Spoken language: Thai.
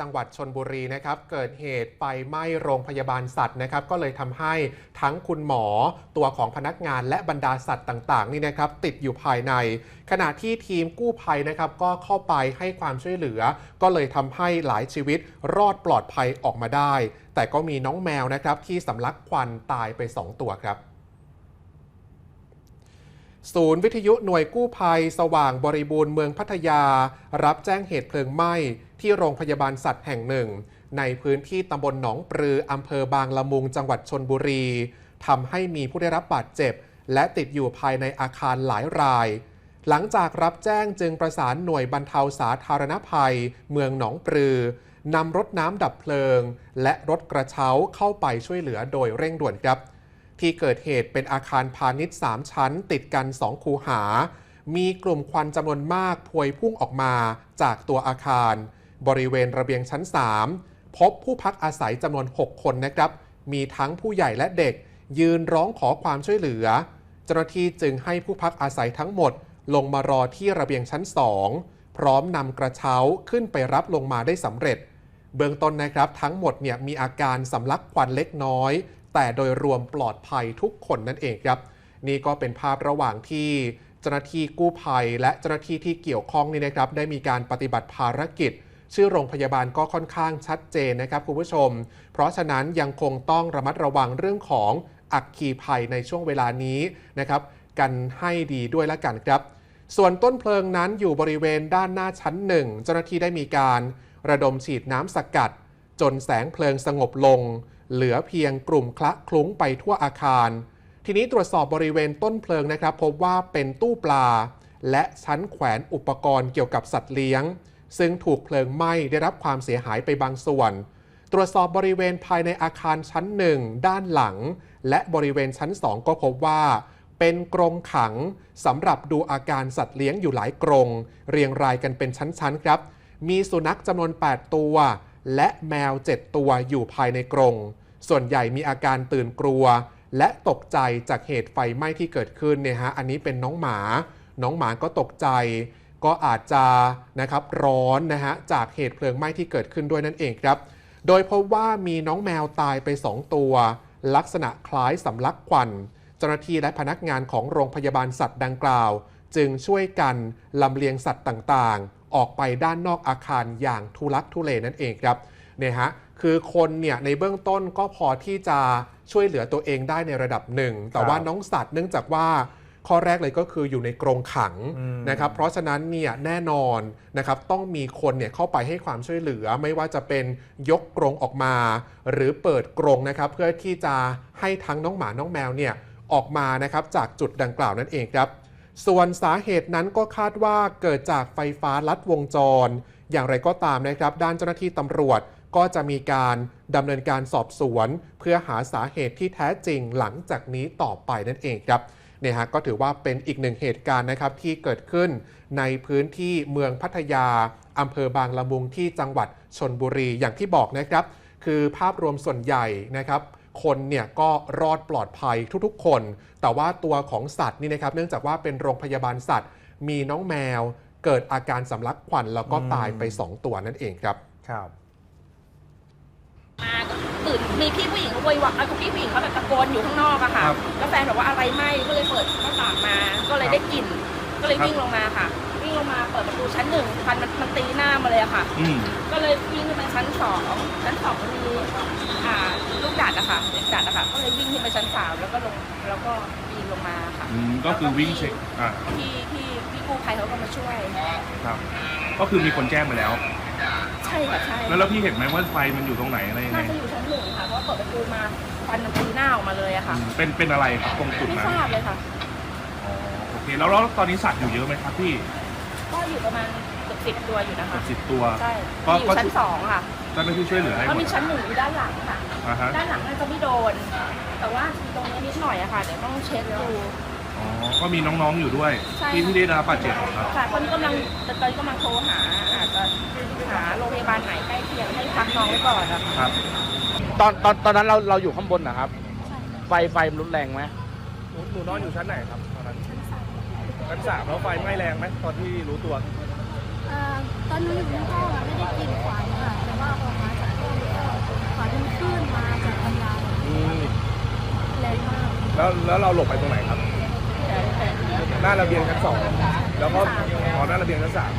จังหวัดชนบุรีนะครับเกิดเหตุไฟไหม้โรงพยาบาลสัตว์นะครับ ก็เลยทำให้ทั้งคุณหมอตัวของพนักงานและบรรดาสัตว์ต่างๆนี่นะครับ ติดอยู่ภายใน ขณะที่ทีมกู้ภัยนะครับ ก็เข้าไปให้ความช่วยเหลือ ก็เลยทำให้หลายชีวิตรอดปลอดภัยออกมาได้ แต่ก็มีน้องแมวนะครับที่สำลักควันตายไป 2 ตัวครับศูนย์วิทยุหน่วยกู้ภัย สว่างบริบูรณ์เมืองพัทยา รับแจ้งเหตุเพลิงไหม้ ที่โรงพยาบาลสัตว์แห่งหนึ่ง ในพื้นที่ตำบลหนองปลืออำเภอบางละมุงจังหวัดชนบุรีทำให้มีผู้ได้รับบาดเจ็บ และติดอยู่ภายในอาคารหลายราย หลังจากรับแจ้งจึงประสานหน่วยบรรเทาสาธารณภัย เมืองหนองปลือนำรถน้ำดับเพลิง และรถกระเช้าเข้าไปช่วยเหลือโดยเร่งด่วนครับ ที่เกิดเหตุเป็นอาคารพาณิชย์ 3 ชั้น ติดกัน 2 คูหา มีกลุ่มควันจำนวนมากพวยพุ่งออกมาจากตัวอาคาร บริเวณระเบียงชั้น 3 พบผู้พักอาศัยจำนวน 6 คนนะครับ มีทั้งผู้ใหญ่และเด็ก ยืนร้องขอความช่วยเหลือ เจ้าหน้าที่จึงให้ผู้พักอาศัยทั้งหมด ลงมารอที่ระเบียงชั้น 2 พร้อมนำกระเช้าขึ้นไปรับลงมาได้สำเร็จ เบื้องต้นนะครับทั้งหมดเนี่ยมีอาการสำลักควันเล็กน้อย แต่โดยรวมปลอดภัยทุกคนนั่นเองครับ นี่ก็เป็นภาพระหว่างที่เจ้าหน้าที่กู้ภัย และเจ้าหน้าที่ที่เกี่ยวข้องนี่นะครับ ได้มีการปฏิบัติภารกิจ ชื่อโรงพยาบาลก็ค่อนข้างชัดเจนนะครับคุณผู้ชม เพราะฉะนั้นยังคงต้องระมัดระวังเรื่องของอักคีภัยในช่วงเวลานี้นะครับ กันให้ดีด้วยละกันครับ ส่วนต้นเพลิงนั้นอยู่บริเวณด้านหน้าชั้นหนึ่งเจ้าหน้าที่ได้มีการระดมฉีดน้ำสกัด จนแสงเพลิงสงบลง เหลือเพียงกลุ่มคละคลุ้งไปทั่วอาคาร ทีนี้ตรวจสอบบริเวณต้นเพลิงนะครับ พบว่าเป็นตู้ปลา และชั้นแขวนอุปกรณ์เกี่ยวกับสัตว์เลี้ยง ซึ่งถูกเพลิงไหม้ได้รับความเสียหายไปบางส่วน ตรวจสอบบริเวณภายในอาคารชั้นหนึ่งด้านหลัง และบริเวณชั้น2ก็พบว่า เป็นกรงขังสำหรับดูอาการสัตว์เลี้ยงอยู่หลายกรง เรียงรายกันเป็นชั้นๆครับ มีสุนัขจำนวน 8 ตัว และแมว 7 ตัวอยู่ภายในกรง ส่วนใหญ่มีอาการตื่นกลัว และตกใจจากเหตุไฟไหม้ที่เกิดขึ้นเนี่ยฮะอันนี้เป็นน้องหมา น้องหมาก็ตกใจ ก็อาจจะนะครับร้อนนะฮะจากเหตุเพลิงไหม้ที่เกิดขึ้นด้วยนั่นเองครับ โดยพบว่ามีน้องแมวตายไป 2 ตัว ลักษณะคล้ายสำลักควันเจ้าหน้าที่และพนักงานของโรงพยาบาลสัตว์ดังกล่าว จึงช่วยกันลำเลียงสัตว์ต่างๆ ออกไปด้านนอกอาคารอย่างทุลักทุเลนั่นเองครับเนี่ยฮะคือคนเนี่ยในเบื้องต้นก็พอที่จะช่วยเหลือตัวเองได้ในระดับหนึ่ง แต่ว่าน้องสัตว์เนื่องจากว่า ข้อแรกเลยก็คืออยู่ในกรงขังอืมนะครับเพราะฉะนั้นเนี่ยแน่นอนนะครับต้องมีคนเนี่ยเข้าไปให้ความช่วยเหลือ ไม่ว่าจะเป็นยกกรงออกมา หรือเปิดกรงนะครับเพื่อที่จะให้ทั้งน้องหมาน้องแมวเนี่ยออกมานะครับจากจุดดังกล่าวนั่นเองครับ ส่วนสาเหตุนั้นก็คาดว่าเกิดจากไฟฟ้าลัดวงจร อย่างไรก็ตามนะครับ ด้านเจ้าหน้าที่ตำรวจก็จะมีการดำเนินการสอบสวน เพื่อหาสาเหตุที่แท้จริงหลังจากนี้ต่อไปนั่นเองครับ เนี่ยฮะก็ถือว่าเป็นอีกหนึ่งเหตุการณ์นะครับที่เกิดขึ้นในพื้นที่เมืองพัทยาอำเภอบางละมุงที่จังหวัดชนบุรีอย่างที่บอกนะครับ คือภาพรวมส่วนใหญ่นะครับคนเนี่ยก็รอดปลอดภัยทุกๆ คน แต่ว่าตัวของสัตว์นี่นะครับ เนื่องจากว่าเป็นโรงพยาบาลสัตว์ มีน้องแมว เกิดอาการสำลักควันแล้วก็ตายไป 2 ตัวนั่นเองครับครับมาก็ตื่น มีพี่ผู้หญิงเขาโวยวายเอ้ยพี่ผู้หญิงเขาแบบตะโกนอยู่ข้างนอกอะค่ะ ครับแล้วแฟนบอกว่าอะไรไหมก็เลยเปิดหน้าต่างมา ก็เลยได้กลิ่น ก็เลยวิ่งลงมาค่ะ วิ่งลงมาเปิดประตูชั้นหนึ่งควันมันมันตีหน้ามาเลยอะค่ะ อืม ก็เลยวิ่งขึ้นไปชั้นสองชั้นสองมันมีอ่าลูกดัดอะค่ะลูกดัดอะค่ะ ก็เลยวิ่งขึ้นไปชั้นสามแล้วก็ลงแล้วก็ปีนลงมาค่ะอืมก็คือวิ่งเช็คอ่าพี่พี่พี่กู้ภัยเขาก็มาช่วย ครับ ก็คือมีคนแจ้งมาแล้ว ใช่ค่ะใช่แล้วแล้วพี่เห็นไหมว่าไฟมันอยู่ตรงไหนอะไรยังไงน่าจะอยู่ชั้นหนึ่งค่ะเพราะว่าเปิดประตูมาควันมันตีหน้าออกมาเลยอะอืค่ะมเป็นเป็นอะไรครับตรงจุดไม่นั้นทราบเลยค่ะ อ๋อโอเคแล้วแล้วตอนนี้สัตว์อยู่เยอะไหมครับพี่ก็อยู่ประมาณเกือบสิบตัวอยู่นะคะสิบตัว ใช่ก็มีอยู่ก็ชั้นสองค่ะเจ้าหน้าที่ช่วยเหลือให้หก็มดมีชั้นหนึ่งอยู่ด้านหลังค่ะ อ่าฮะด้านหลังน่าจะไม่โดน แต่ว่าตรงนี้นิดหน่อยอะค่ะเดี๋ยวต้องเช็คดู อ๋อก็มีน้องๆอยู่ด้วยใช่ ที่ที่ได้รับบาดเจ็บครับ ค่ะตอนนี้กำลังตอนนี้กำลังโทรหาอาจจะ พักน้องไว้ก่อนนะครับ ตอนตอนตอนนั้นเราเราอยู่ข้างบนนะครับ ไฟไฟมันรุนแรงไหมหนูนอนอยู่ชั้นไหนครับตอนนั้นชั้นสามแล้วไฟไหม้แรงไหมตอนที่รู้ตัว เอ่อตอนนู้นอยู่ในห้องอะไม่ได้กินขวานค่ะแต่ว่าพอมาจากห้องแล้วขวานเป็นคลื่นมาจากปัญาอืมแรงมากแล้วแล้วเราหลบไปตรงไหนครับ หน้าระเบียงชั้นสองแล้วก็ขอหน้าระเบียงชั้นสาม